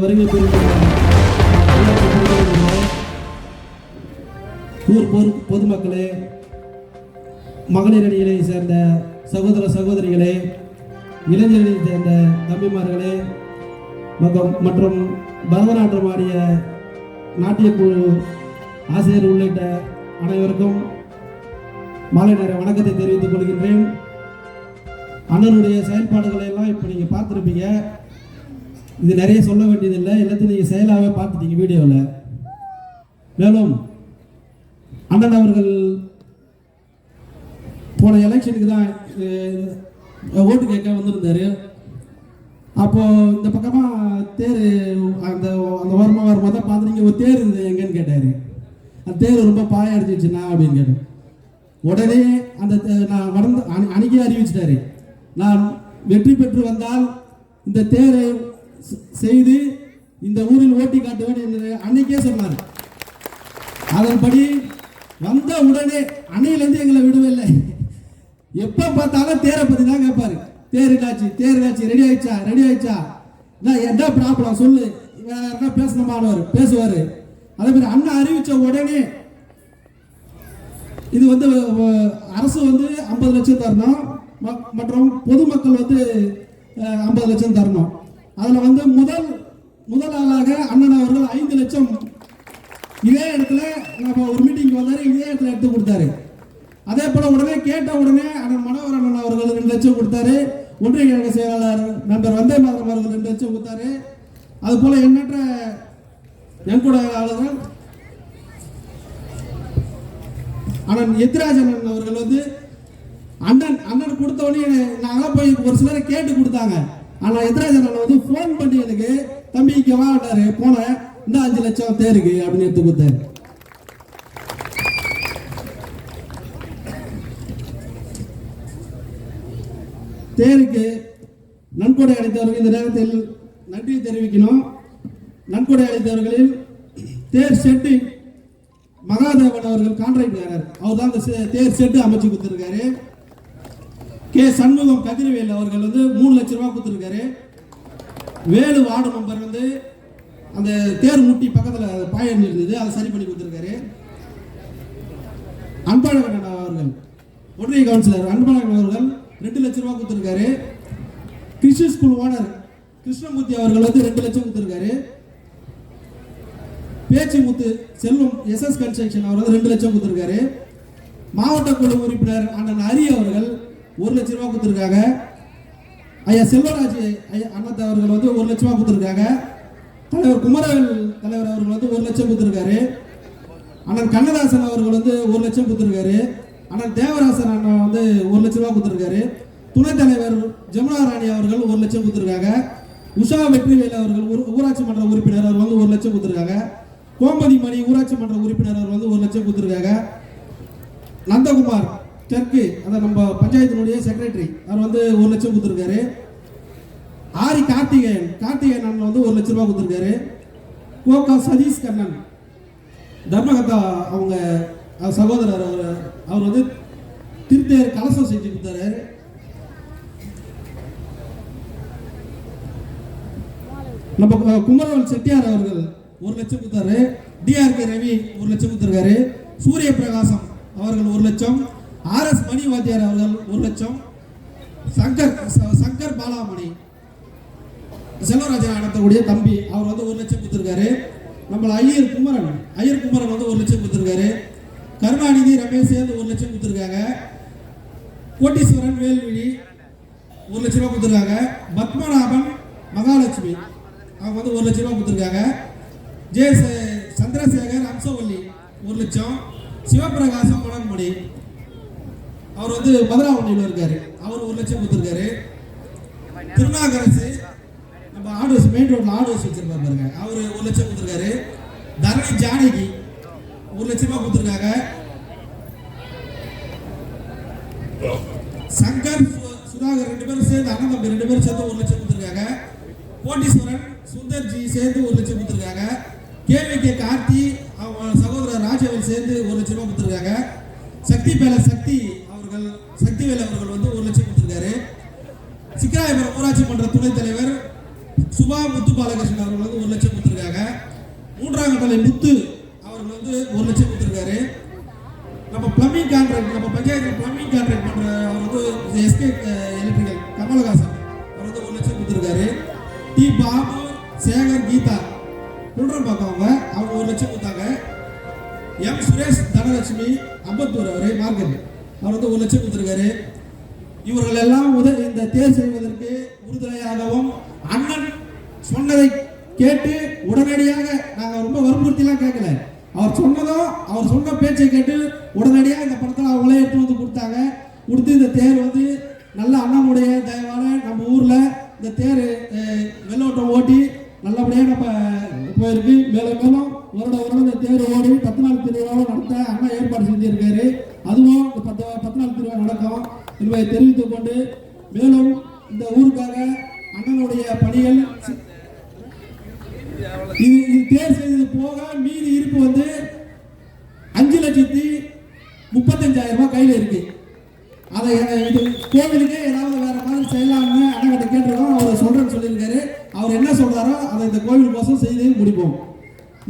வருகை ஊர் பொதுமக்களே மகளிர் அணிகளை சேர்ந்த சகோதர சகோதரிகளே இளைஞர்களை சேர்ந்த தம்பிமார்களே மற்றும் பரதநாட்டம் பரதநாட்டியம் ஆடிய நாட்டியக்குழு ஆசிரியர் உள்ளிட்ட அனைவருக்கும் மாலை நேர வணக்கத்தை தெரிவித்துக் கொள்கின்றேன். அண்ணனுடைய செயல்பாடுகளை எல்லாம் இப்போ நீங்கள் பார்த்துருப்பீங்க. இது நிறைய சொல்ல வேண்டியதில்லை. எல்லாத்தையும் நீங்கள் செயலாகவே பார்த்துட்டீங்க வீடியோவில் மேலும் அண்ணன் அவர்கள் போன எலெக்ஷனுக்கு தான் ஓட்டு கேட்க வந்திருந்தாரு. அப்போது இந்த பக்கமாக தேர் அந்த அந்த ஓரமாக வரும்போது தான் பார்த்து நீங்கள் ஒரு தேர் இருந்தது எங்கன்னு கேட்டார். அந்த தேர் ரொம்ப பாய அடிச்சிச்சுண்ணா அப்படின்னு கேட்டேன். உடனே அந்த தே- நான் வளர்ந்து அணி அறிவிச்சிட்டாரு. நான் வெற்றி பெற்று வந்தால் இந்த தேரை செய்து இந்த ஊரில் ஓட்டி காட்டுவேன் என்று அன்னைக்கே சொன்னார். அதன்படி வந்த உடனே அன்னையிலேருந்து எங்களை விடவில்லை. எப்போ பார்த்தாலும் தேரை பற்றி தான் கேட்பாரு. தேர் காட்சி தேர் காட்சி ரெடி ஆயிடுச்சா ரெடி ஆயிடுச்சா? நான் என்ன ப்ராப்ளம் சொல்லு. வேற யாருக்கா பேசணுமானவர் பேசுவார். அதே மாதிரி அண்ணன் அறிவித்த உடனே இது வந்து அரசு வந்து ஐம்பது லட்சம் தரணும். மற்றும் பொதுமக்கள் வந்து ஐம்பது லட்சம் தரணும். அதில் வந்து முதல் முதல் ஆளாக அண்ணன் அவர்கள் ஐந்து லட்சம் இதே இடத்துல நம்ம ஒரு மீட்டிங் வந்தாரு இதே இடத்துல எடுத்து கொடுத்தாரு. அதே போல உடனே கேட்ட உடனே அண்ணன் மனோகர் அண்ணன் அவர்கள் ரெண்டு லட்சம் கொடுத்தாரு. ஒன்றிய கழக செயலாளர் நண்பர் வந்தே மாதம் அவர்கள் ரெண்டு லட்சம் கொடுத்தாரு. அது போல எண்ணற்ற என் கூட ஆளுகள் அண்ணன் எத்ராஜன் அவர்கள் வந்து அண்ணன் அண்ணன் கொடுத்த உடனே நாங்களாம் போய் ஒரு சிலரை கேட்டு கொடுத்தாங்க. ஆனா எத்ராஜன் வந்து ஃபோன் பண்ணி எனக்கு தம்பி இங்க வாட்டாரு போனேன் இந்த அஞ்சு லட்சம் தேருக்கு அப்படின்னு எடுத்து கொடுத்தாரு. தேருக்கு நன்கொடை அளித்தவர்கள் இந்த நேரத்தில் நன்றி தெரிவிக்கணும். நன்கொடை அளித்தவர்களில் தேர் செட்டு மகாதேவன் அவர்கள் கான்ட்ராக்டர் அவர் தான் அந்த செ- தேர் செட்டு அமைச்சு கொடுத்துருக்காரு. கே சண்முகம் கதிரவேல் அவர்கள் வந்து மூணு கொடுத்துருக்காரு. வேலு வார்டு மெம்பர் வந்து அந்த தேர் முட்டி பக்கத்தில் பாயம் இருந்தது அதை சரி பண்ணி கொடுத்துருக்காரு. அன்பழகன் அவர்கள் ஒன்றிய கவுன்சிலர் அன்பழகன் அவர்கள் ரெண்டு லட்சம் ரூபாய் கொடுத்துருக்காரு. கிருஷ்ண ஸ்கூல் ஓனர் கிருஷ்ணமூர்த்தி அவர்கள் வந்து ரெண்டு லட்சம் கொடுத்துருக்காரு. பேச்சு முத்து செல்வம் எஸ் கன்ஸ்ட்ரக்ஷன் அவர் வந்து ரெண்டு லட்சம் கொடுத்துருக்காரு. மாவட்ட குழு உறுப்பினர் அண்ணன் ஹரி அவர்கள் ஒரு லட்சம் ரூபாய் கொடுத்துருக்காங்க. ஐயா செல்வராஜ் ஐயா அண்ணன் அவர்கள் வந்து ஒரு லட்சமாக கொடுத்துருக்காங்க. தலைவர் குமரவேல் தலைவர் அவர்கள் வந்து ஒரு லட்சம் கொடுத்துருக்காரு. அண்ணன் கண்ணதாசன் அவர்கள் வந்து ஒரு லட்சம் கொடுத்துருக்காரு. அண்ணன் தேவராசன் அண்ணா வந்து ஒரு லட்ச ரூபா கொடுத்துருக்காரு. துணைத் தலைவர் ஜமுனா ராணி அவர்கள் ஒரு லட்சம் கொடுத்துருக்காங்க. உஷா வெற்றிவேல் அவர்கள் ஊராட்சி மன்ற உறுப்பினர் அவர் வந்து ஒரு லட்சம் கொடுத்துருக்காங்க. கோமதி மணி ஊராட்சி மன்ற உறுப்பினர் அவர் வந்து ஒரு லட்சம் கொடுத்துருக்காங்க. நந்தகுமார் தெற்கு அந்த நம்ம பஞ்சாயத்தினுடைய செக்ரட்டரி அவர் வந்து ஒரு லட்சம் கொடுத்துருக்காரு. ஆரி கார்த்திகேயன் கார்த்திகேயன் அண்ணன் வந்து ஒரு லட்ச ரூபா கொடுத்துருக்காரு. கோகா சதீஷ் கண்ணன் தர்மகத்தா அவங்க சகோதரர் அவர் அவர் வந்து திருத்தேர் கலசம் செஞ்சு கொடுத்தாரு. நம்ம குமரவன் செட்டியார் அவர்கள் ஒரு லட்சம் கொடுத்தாரு. டிஆர்கே ரவி ஒரு லட்சம் கொடுத்துருக்காரு. சூரிய பிரகாசம் அவர்கள் ஒரு லட்சம். ஆர்எஸ் மணி வாத்தியார் அவர்கள் ஒரு லட்சம். சங்கர் சங்கர் பாலாமணி. செல்வராஜன் நடத்தக்கூடிய தம்பி அவர் வந்து ஒரு லட்சம் கொடுத்துருக்காரு. நம்மள ஐயர் குமரன் ஐயர் குமரன் வந்து ஒரு லட்சம் கொடுத்துருக்காரு. கருணாநிதி ரமேஷ் சேர்ந்து ஒரு லட்சம் கொடுத்துருக்காங்க. கோட்டீஸ்வரன் வேல்விழி ஒரு லட்ச ரூபா கொடுத்துருக்காங்க. பத்மநாபன் மகாலட்சுமி அவங்க வந்து ஒரு லட்ச ரூபா கொடுத்துருக்காங்க. ஜே ச- சந்திரசேகர் அம்சவல்லி ஒரு லட்சம். சிவபிரகாசம் மணன்மணி அவர் வந்து மதுராவண்டியில் இருக்காரு. அவர் ஒரு லட்சம் கொடுத்துருக்காரு. திருநாகரசு நம்ம ஆடு ஹவுஸ் மெயின் ரோட்ல ஆடு ஹவுஸ் வச்சிருப்பாரு பாருங்க. அவர் ஒரு லட்சம் கொடுத்துருக்காரு. தரணி ஜானகி ஒரு லட்ச ரூபாய் கொடுத்துருக்காங்க. சங்கர் சு- சுதாகர் ரெண்டு பேரும் சேர்ந்து அண்ணன் தம்பி ரெண்டு பேரும் சேர்ந்து ஒரு லட்சம் கொடுத்துருக்காங்க. கோட்டீஸ்வரன் சுந்தர்ஜி சேர்ந்து ஒரு லட்சம் கொடுத்துருக்காங்க. கேவிகே கார்த்தி அவங்க சகோதரர் ராஜவன் சேர்ந்து ஒரு லட்சம் ரூபாய் கொடுத்துருக்காங்க. சக்தி பேல சக்தி சக்திவேல் ஊராட்சி மன்ற துணைத் தலைவர் சுபா முத்து பாலகிருஷ்ணன் அவர்கள் வந்து ஒரு லட்சம் கொடுத்துருக்காங்க. மூன்றாம் தலை முத்து அவர்கள் வந்து ஒரு லட்சம் கொடுத்துருக்காரு. நம்ம பிளம்பிங் கான்ட்ராக்ட் நம்ம பஞ்சாயத்தில் பிளம்பிங் கான்ட்ராக்ட் பண்ணுற அவர் வந்து எஸ்கே எலக்ட்ரிக்கல் கமலஹாசன் அவர் வந்து ஒரு லட்சம் கொடுத்துருக்காரு. டி. பாபு சேகர் கீதா குன்றம் பார்க்கவங்க அவங்க ஒரு லட்சம் கொடுத்தாங்க. எம். சுரேஷ் தனலட்சுமி அம்பத்தூர் அவர் மார்க்கெட். அவர் வந்து ஒரு லட்சம் கொடுத்துருக்காரு. இவர்கள் எல்லாம் உத இந்த தேர் செய்வதற்கு உறுதுணையாகவும் அண்ணன் சொன்னதை கேட்டு உடனடியாக நாங்கள் ரொம்ப வற்புறுத்திலாம் கேட்கல. அவர் சொன்னதும் அவர் சொன்ன பேச்சை கேட்டு உடனடியாக இந்த படத்தில் அவங்களே எடுத்து வந்து கொடுத்தாங்க. கொடுத்து இந்த தேர் வந்து நல்ல அண்ணனுடைய தயவால நம்ம ஊரில் இந்த தேர் வெள்ளோட்டம் ஓட்டி நல்லபடியாக நம்ம போயிருக்கு. மேலும் மேலும் வருட வருடம் இந்த தேர் ஓடி பத்து நாள் திருவிழா நடத்த அண்ணா ஏற்பாடு செஞ்சிருக்காரு அதுவும் இந்த பத்து பத்து நாள் திருவிழா நடக்கும் என்பதை தெரிவித்துக் கொண்டு மேலும் இந்த ஊருக்காக அண்ணனுடைய பணிகள் இது இது தேர் செய்தது போக மீதி இருப்பு வந்து அஞ்சு லட்சத்தி முப்பத்தஞ்சாயிரம் ரூபாய் கையில் இருக்கு. அதை இது கோவிலுக்கே ஏதாவது வேற மாதிரி செய்யலாம்னு அண்ணகிட்ட கேட்டிருக்கோம். அவர் சொல்றேன்னு சொல்லியிருக்காரு. அவர் என்ன சொல்றாரோ அதை இந்த கோவில் கோசம் செய்து முடிப்போம்.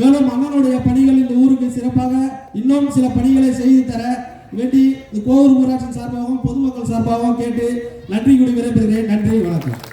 மேலும் அண்ணனுடைய பணிகள் இந்த ஊருக்கு சிறப்பாக இன்னும் சில பணிகளை செய்து தர வேண்டி இந்த கோவில் ஊராட்சி சார்பாகவும் பொதுமக்கள் சார்பாகவும் கேட்டு நன்றி கூடி விரைபெறுகிறேன் நன்றி வணக்கம்.